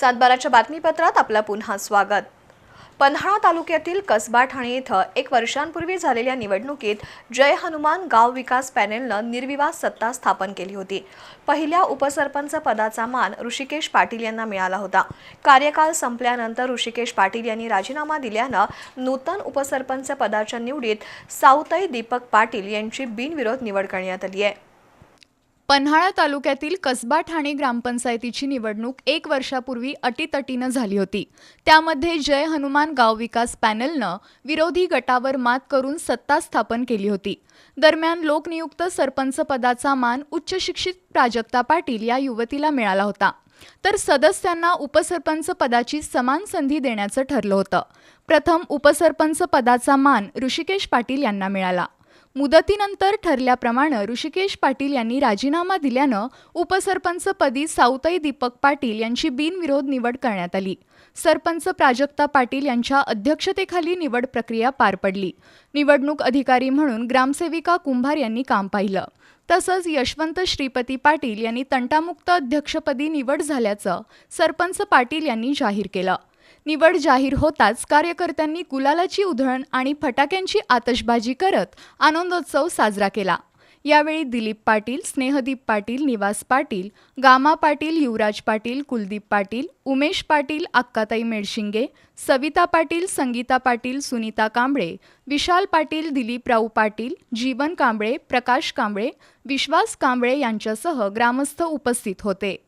सातबाराच्या बातमीपत्रात आपलं पुन्हा स्वागत. पन्हाळा तालुक्यातील कसबा ठाणे इथं एक वर्षांपूर्वी झालेल्या निवडणुकीत जय हनुमान गाव विकास पॅनेलनं निर्विवाद सत्ता स्थापन केली होती. पहिल्या उपसरपंच पदाचा मान ऋषिकेश पाटील यांना मिळाला होता. कार्यकाल संपल्यानंतर ऋषिकेश पाटील यांनी राजीनामा दिल्यानं नूतन उपसरपंच पदाच्या निवडीत सावताई दीपक पाटील यांची बिनविरोध निवड करण्यात आली आहे. पन्हाळा तालुक्यातील कसबा ठाणे ग्रामपंचायतीची निवडणूक एक वर्षापूर्वी अटीतटीनं झाली होती. त्यामध्ये जय हनुमान गाव विकास पॅनलनं विरोधी गटावर मात करून सत्ता स्थापन केली होती. दरम्यान लोकनियुक्त सरपंच पदाचा मान उच्च शिक्षित प्राजक्ता पाटील या युवतीला मिळाला होता. तर सदस्यांना उपसरपंच पदाची समान संधी देण्याचं ठरलं होतं. प्रथम उपसरपंच पदाचा मान ऋषिकेश पाटील यांना मिळाला. मुदतीनंतर ठरल्याप्रमाणे ऋषिकेश पाटील यांनी राजीनामा दिल्यानं उपसरपंचपदी साऊताई दीपक पाटील यांची बिनविरोध निवड करण्यात आली. सरपंच प्राजक्ता पाटील यांच्या अध्यक्षतेखाली निवड प्रक्रिया पार पडली. निवडणूक अधिकारी म्हणून ग्रामसेविका कुंभार यांनी काम पाहिलं. तसंच यशवंत श्रीपती पाटील यांनी तंटामुक्त अध्यक्षपदी निवड झाल्याचं सरपंच पाटील यांनी जाहीर केलं. निवड जाहीर होताच कार्यकर्त्यांनी गुलालाची उधळण आणि फटाक्यांची आतषबाजी करत आनंदोत्सव साजरा केला. यावेळी दिलीप पाटील स्नेहदीप पाटील निवास पाटील गामा पाटील युवराज पाटील कुलदीप पाटील उमेश पाटील अक्काताई मेडशिंगे सविता पाटील संगीता पाटील सुनीता कांबळे विशाल पाटील दिलीपराव पाटील जीवन कांबळे प्रकाश कांबळे विश्वास कांबळे यांच्यासह ग्रामस्थ उपस्थित होते.